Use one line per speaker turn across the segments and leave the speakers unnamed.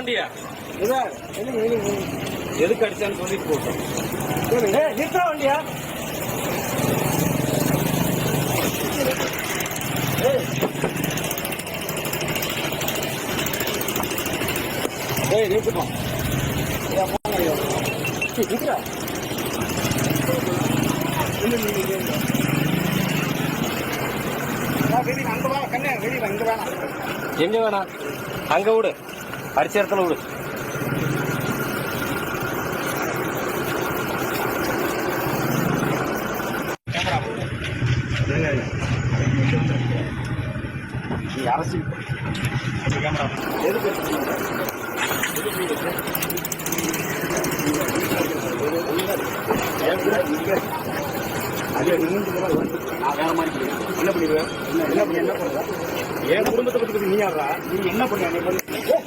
வண்டியா. எதுக்கு அடிச்சான்னு சொல்லிட்டு போட்டோம்.
ஏய், நிறுத்துடா வண்டியா? ஏய். இங்க வேணாம்.
எங்க வேணாம்? அங்க விடு. அடிச்ச இடத்துல விடு.
நீ அரசியல் எதுக்கு வந்து நான் என்ன பண்ணிடுவேன்? என்ன பண்ணி என்ன பண்ணுவ என் குடும்பத்தை பத்தி நீ ஆடுறா நீ என்ன பண்ண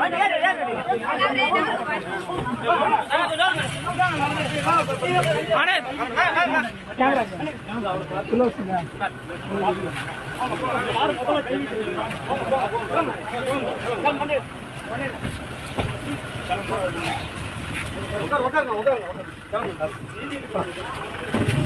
பண்ணி
விடுங்க 我看看，我看看，
我看看。